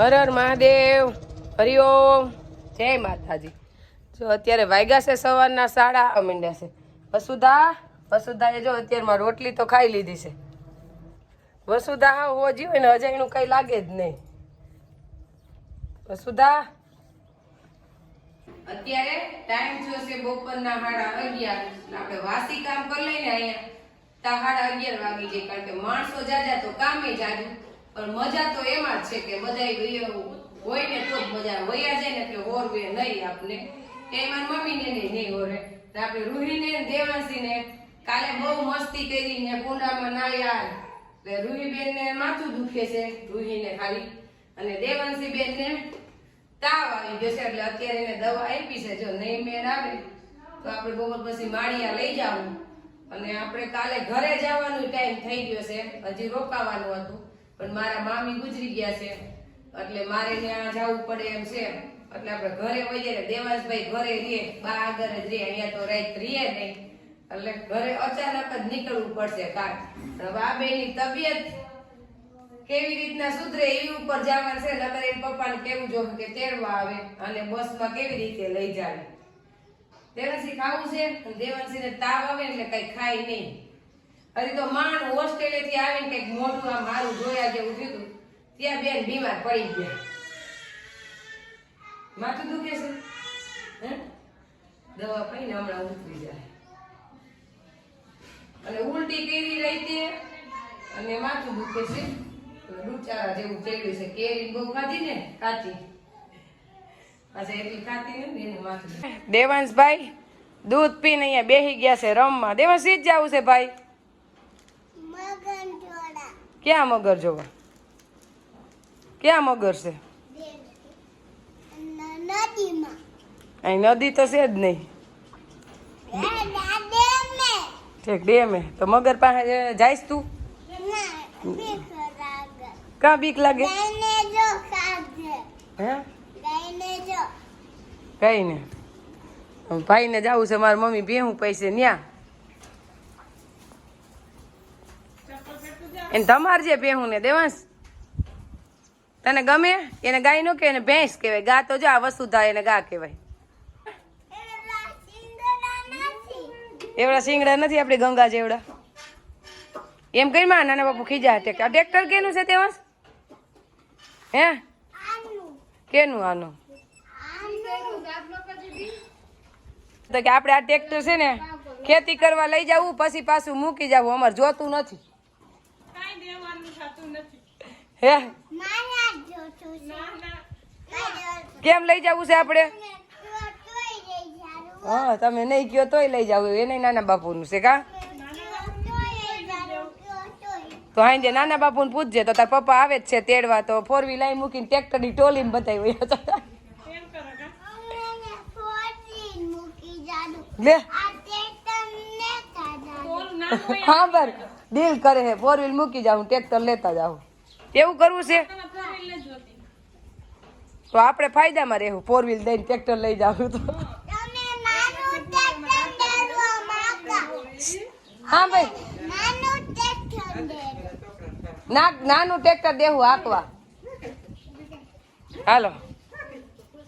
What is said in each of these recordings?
હર હર મહાદેવ હરિઓમ જય માતાજી. જો અત્યારે વાગ્યા છે સવારના સાડા મીંડ્યા છે. વસુધા, વસુધાએ જો અત્યારમાં રોટલી તો ખાઈ લીધી છે. વસુધા હોવો જીવે ને અજાયનું કઈ લાગે જ નહીં. વસુધા? અત્યારે ટાઈમ થયો છે બપોરના સાડા અગિયાર. આપણે વાસી કામ કરી લઈને અહીંયા. તા સાડા અગિયાર વાગી જાય, કારણ કે માણસો જાજા તો કામે જાજુ. પણ મજા તો એમાં જ છે કે બધા હોય ને તો જ મજા. વયા જાય ને એટલે હોરવે નહીં આપને. એ મારી મમ્મીને નહીં નહીં હોરે. આપણે રૂહીને દેવાંશીને કાલે બહુ મસ્તી કરી ને કુંડામાં નાયા. એટલે રૂહીબેનને માથું દુખે છે રૂહીને ખાલી. અને દેવાંશી બેન ને તાવ આવી ગયો છે, એટલે અત્યારે એને દવા આપી છે, જો નહીં મેળ આવે, તો આપણે બપોર પછી માળિયા લઈ જવું. અને આપણે કાલે ઘરે જવાનો ટાઈમ થઈ ગયો છે, હજી રોકાવાનું હતું. પણ મારા મામી ગુજરી ગયા છે. એટલે મારે ત્યાં જવું પડે એમ છે. એટલે આપણે ઘરે વહી ને દેવાંશભાઈ ઘરે રહીએ, બા આગળ જ રહીએ, અહીંયા તો રાત રહીએ નહીં. એટલે ઘરે અચાનક જ નીકળવું પડશે કાલ. હવે આ બેની તબિયત કેવી રીતના સુધરે એવી ઉપર જવાનું છે, નકર એ પપ્પાને કેવું જો કે તેડવા આવે અને બસમાં કેવી રીતે લઈ જાય દેવાસી ખાવું છે અને દેવાંશીને તાવ આવે એટલે કઈ ખાય નહીં. હજી તો માંડ હોસ્ટેલેથી આવીને કંઈક મોટું આમ મારું જોયા જેવું થયું હતું. ત્યાં બેન બીમાર પડી ગયા. માથું દુખે છે? હે? દવા પાઈને હમણાં ઉતરી જાય. અને ઉલટી કેરી રહી તે અને માથું દુખે છે. રૂચારા જેવું ચડ્યું છે. કેરી બહુ ખાધી ને કાચી દેવાંશભાઈ, દૂધ પીને અહીંયા બેહી ગયા છે રમવા. દેવાંશી જ જવું છે ભાઈ. ક્યાં મગર જોવા? ક્યાં મગર છે? અહીં નદી તો છે જ નહીં. ઠીક ડેમે તો મગર પાસે જઈશ તું? કા બીક લાગે? હે? કઈ ને. ભાઈને જવું છે, મારી મમ્મી બેહું પૈસે ન્યા. એને તમારે જે ભેહું ને દેવાંશ, તને ગમે? એને ગાય નો કે એને ભેંસ કહેવાય. ગા તો જો આ વસુધા એને ગા કહેવાય. એવડા સિંગડા નથી આપણે ગંગા જેવડા. એમ કઈ માં નાના બાપુ ખીજા ટેક્ટર? ટ્રેક્ટર કેનું છે તેવાંશ હે? કેનું આનું? તો કે આપણે આ ટ્રેક્ટર છે ને, ખેતી કરવા લઈ જવું, પછી પાછું મૂકી જવું. અમારે જોતું નથી. હે? મારા જોતું છે. કેમ લઈ જવું છે આપણે? હા તમે નહીં કયો તોય લઈ જાવ એને નાના બાપુનું છે કા? તો હાંજે નાના બાપુને પૂછજે તો તાર પપ્પા આવે જ છે તેડવા. તો ફોર વ્હીલ આવી મૂકીને ટ્રેક્ટરની ટોલીને બતાવી લે. આ તે તમને કાઢા હા બર ડીલ કરે છે ફોર વ્હીલ મૂકી જાઉં ટ્રેક્ટર લેતા જાઉં. એવું કરવું છે? તો આપણે ફાયદામાં રહેવું ફોર વ્હીલ દઈને ટ્રેક્ટર લઈ જાવું તો. હા ભાઈ. ના નાનું ટ્રેક્ટર દેવું હાંકવા. હાલો.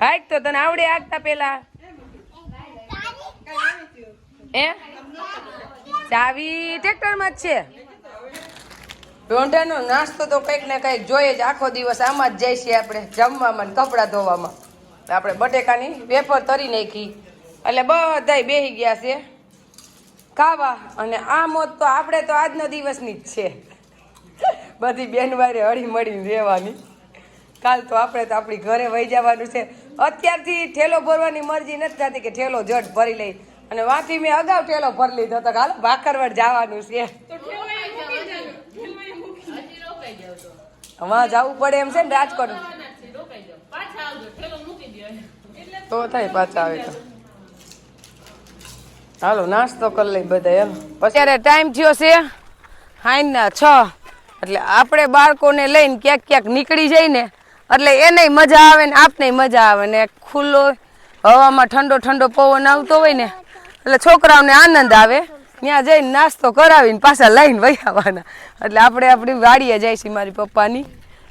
હાઈક તો તને આવડે હાંકતા પેલા એ ચાવી ટ્રેક્ટરમાં જ છે. રોંઢાનો નાસ્તો તો કંઈક ને કંઈક જોઈએ જ. આખો દિવસ આમાં જ જઈએ છીએ આપણે જમવામાં ને કપડાં ધોવામાં. આપણે બટેકાની વેફર તરી નાખી. એટલે બધાય બેહી ગયા છે. ખાવા. અને આ મોત તો આપણે તો આજનો દિવસની જ છે. બધી બેનવારે હળી મળીને રહેવાની. કાલ તો આપણે તો આપણી ઘરે વહી જવાનું છે. અત્યારથી ઠેલો ભરવાની મરજી નથી થતી કે ઠેલો જટ ભરી લઈ. અને વાથી મેં અગાઉ ટેલો ભરી લીધો તો હાલ ભાખરવડ જવાનું છે. વાં જવું પડે એમ છે ને રાજકોટ. તો થાય પાછા આવે તો. હાલો નાસ્તો કરી લઈ બધા એમ. અત્યારે ટાઈમ થયો છે હાઈના છ. એટલે આપણે બાળકોને લઈને ક્યાંક ક્યાંક નીકળી જાય ને એટલે એને મજા આવે ને આપને મજા આવે ને. ખુલ્લો હવામાં ઠંડો ઠંડો પવન આવતો હોય ને એટલે છોકરાઓને આનંદ આવે. ત્યાં જઈને નાસ્તો કરાવીને પાછા લઈને વહી આવવાના એટલે આપણે આપણી વાડીએ જઈશી મારી પપ્પાની.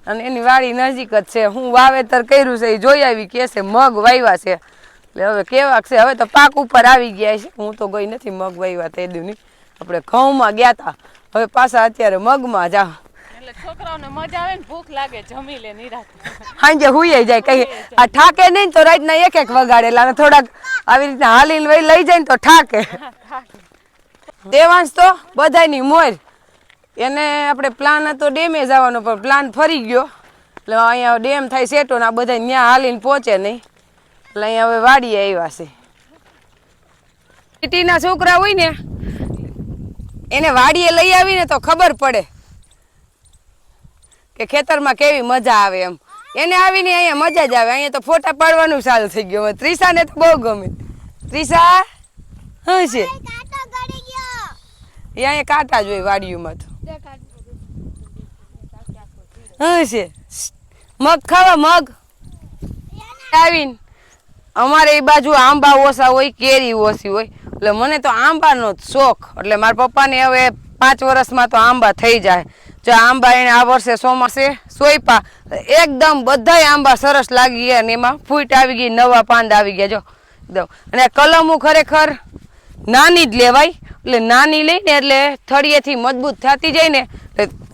અને એની વાડી નજીક જ છે. હું વાવેતર કર્યું છે, એ જોઈ આવી કે છે, મગ વાવ્યા છે. એટલે હવે કેવા છે, હવે તો પાક ઉપર આવી ગયા છે. હું તો ગઈ નથી મગ વાવ્યા તે દીવની આપણે ઘઉંમાં ગયા હતા હવે પાછા અત્યારે મગમાં જા એટલે છોકરાઓને મજા આવે ને ભૂખ લાગે જમી લે નિરાત. સાંજે હુઈ જાય કઈ આ ઠાકે નહીં તો રાતના એક એક વગાડેલા અને થોડાક આવી રીતના હાલીને લઈ જાય ને તો ઠાકે. દેવાંશ તો બધાની મોર. એને આપણે પ્લાન હતો ડેમે જવાનો પણ પ્લાન ફરી ગયો. એટલે અહીંયા ડેમ થાય સેટો ને આ બધા ત્યાં હાલીને પહોંચે નહીં. એટલે અહીંયા હવે વાડીએ આવ્યા છે. સિટીના છોકરા હોય ને એને વાડીએ લઈ આવીને તો ખબર પડે. કે ખેતરમાં કેવી મજા આવે એમ. એને આવીને અહીંયા મજા જ આવે. અહીંયા તો ફોટા પાડવાનું સારું થઈ ગયું ત્રિષાને તો બહુ ગમે. ત્રિષા શું છે? એ અહીંયા કાંટા જોઈ વાડીઓમાં તો. શું છે? મગ ખાવા મગ? આવીને. અમારે એ બાજુ આંબા ઓછા હોય કેરી ઓછી હોય. એટલે મને તો આંબાનો જ શોખ. એટલે મારા પપ્પાને હવે પાંચ વર્ષમાં તો આંબા થઈ જાય. જો આંબા એને આ વર્ષે ચોમાસે સોયપા એકદમ બધાય આંબા સરસ લાગી ગયા અને એમાં ફૂટ આવી ગઈ, નવા પાંદ આવી ગયા, જો. એકદમ અને કલમો ખરેખર નાની જ લેવાય. એટલે નાની લઈને એટલે થળિયેથી મજબૂત થતી જાય ને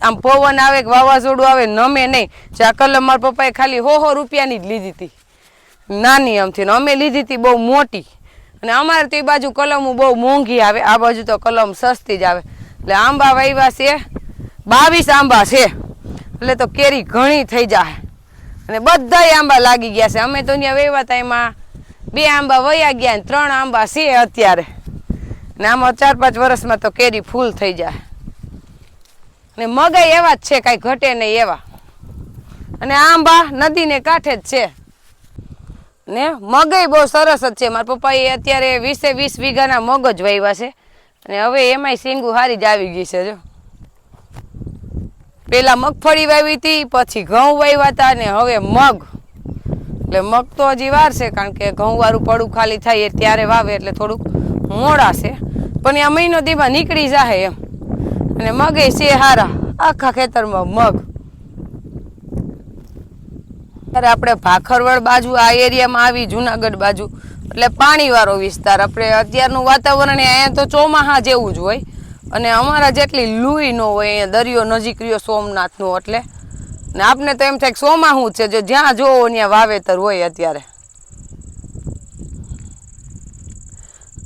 આમ પવન આવે કે વાવાઝોડું આવે, નમે નહીં. જે આ કલમ મારા પપ્પાએ ખાલી હો હો રૂપિયાની જ લીધી હતી. નાની આમથી ને અમે લીધી હતી બહુ મોટી. અને અમારે તો એ બાજુ કલમો બહુ મોંઘી આવે. આ બાજુ તો કલમ સસ્તી જ આવે. એટલે આંબા વાવ્યા છે. બાવીસ આંબા છે. એટલે તો કેરી ઘણી થઈ જાય અને બધા આંબા લાગી ગયા છે. અમે તો અહીંયા વેવા હતા એમાં બે આંબા વયા ગયા ને ત્રણ આંબા છે અત્યારે. ને આમાં ચાર પાંચ વર્ષમાં તો કેરી ફૂલ થઈ જાય ને મગાઈ એવા જ છે, કાંઈ ઘટે નહીં એવા. અને આંબા નદીને કાંઠે જ છે. ને મગઈ બહુ સરસ જ છે. મારા પપ્પાએ અત્યારે વીસે વીસ વીઘાના મગજ વાવ્યા છે. અને હવે એમાંય સિંગુ હારી જ આવી ગઈ છે, જો. પેલા મગફળી વાવી હતી, પછી ઘઉં વાવ્યા હતા ને હવે મગ. એટલે મગ તો હજી વાર છે કારણ કે ઘઉં વાળું પડું ખાલી થાય ત્યારે વાવે એટલે થોડુંક મોડા છે. પણ આ મહિનો દીમાં નીકળી જાય એમ. અને મગે છે હારા. આખા ખેતરમાં મગ. ત્યારે આપણે ભાખરવડ બાજુ, આ એરિયામાં આવી જુનાગઢ બાજુ. એટલે પાણીવાળો વિસ્તાર. આપણે અત્યારનું વાતાવરણ અહીંયા તો ચોમાહા જેવું જ હોય. અને અમારા જેટલી લુઈ ન હોય, અહીંયા દરિયો નજીક રહ્યો સોમનાથનો એટલે. ને આપને તો એમ થાય કે સોમાહું છે, જો જ્યાં જોવો ત્યાં વાવેતર હોય અત્યારે.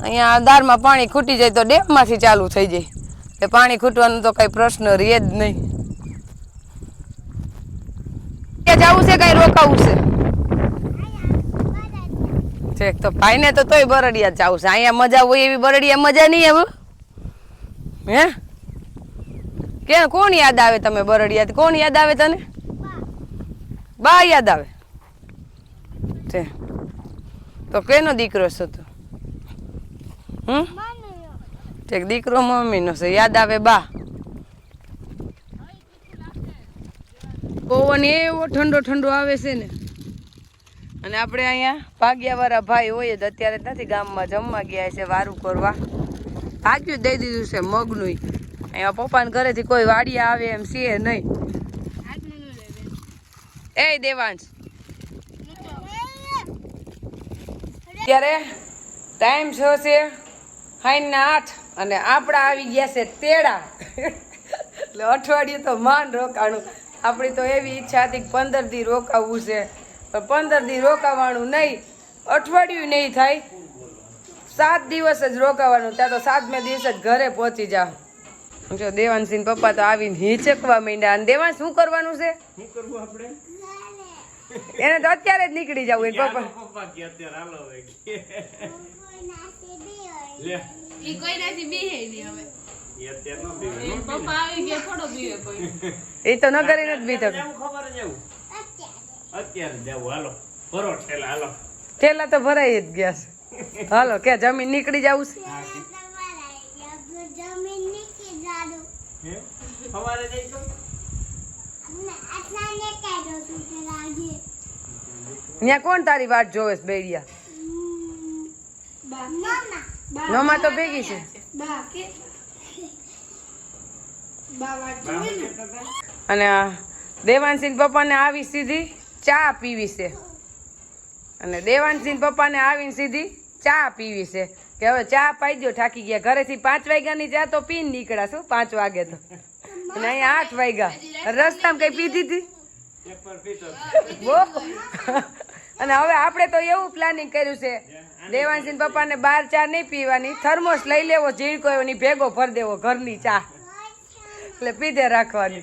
અહીંયા દારમાં પાણી ખૂટી જાય તો ડેમમાંથી ચાલુ થઈ જાય. એટલે પાણી ખૂટવાનો તો કઈ પ્રશ્ન રહે જ નહીં. જવું છે, કઈ રોકાવું છે? તો ભાઈને તો તોય બરડિયા જવું છે. અહીંયા મજા હોય એવી બરડિયા મજા નહીં હવે હે? કે કોણ યાદ આવે તમે બરડિયા કોણ યાદ આવે તને? બા યાદ આવે. છે. તો કેનો દીકરો છે તું? હમ? એક દીકરો મમ્મીનો છે. યાદ આવે બા? પવન એવો ઠંડો ઠંડો આવે છે ને. અને આપણે અહીંયા ભાગ્યાવાળા ભાઈ હોય જ, અત્યારે નથી ગામમાં જમવા ગયા છે વારું કરવા. ભાગ્યું દઈ દીધું છે મગનું. અહીંયા પપ્પાને ઘરેથી કોઈ વાડિયા આવે એમ છે નહીં. એ દેવાંશ. ત્યારે ટાઈમ થયો છે હાઈના આઠ અને આપણા આવી ગયા છે તેડા. એટલે અઠવાડિયું તો માન રોકાણું. આપણી તો એવી ઈચ્છા હતી કે પંદર દી રોકાવવું છે. પણ પંદર દી રોકાવાનું નહીં. અઠવાડિયું નહીં થાય. સાત દિવસ જ રોકાવાનું ત્યાં તો સાતમે દિવસ જ ઘરે પહોંચી જાવ જો દેવાંશીન પપ્પા તો આવીને હિચકવા માંડ્યા. અને દેવાંશ શું કરવાનું છે? એને તો અત્યારે જ નીકળી જવું એને પપ્પા. પપ્પા કે અત્યારે હાલો નહીં હવે. એ પપ્પા આવી ગયા થોડો કોઈ. એ તો ન કરીને જ બીતો અત્યારે જવું હાલો. ભરો ઠેલા હાલો. થેલા તો ભરાઈ જ ગયા છે. હાલો કે જમીન નીકળી જવું છે? ત્યાં કોણ તારી વાટ જોવે છે બેડિયા? નોમા તો ભેગી છે. અને દેવાનસિંહ પપ્પાને આવી સીધી ચા પીવી છે. અને દેવાનસિંહ પપ્પાને આવીને સીધી ચા પીવી છે. કે હવે ચા પાઈ દો થાકી ગયા. ઘરેથી પાંચ વાગ્યાની ચા તો પીને નીકળ્યા શું પાંચ વાગે તો. અને અહીંયા આઠ વાગ્યા. રસ્તામાં કઈ પીધી હતી અને હવે આપણે તો એવું પ્લાનિંગ કર્યું છે. દેવાંશીન પપ્પાને બાર ચા નહીં પીવાની. થર્મોસ લઈ લેવો, ઝીણકો એની ભેગો ભર દેવો, ઘરની ચા. એટલે પીધે રાખવાની.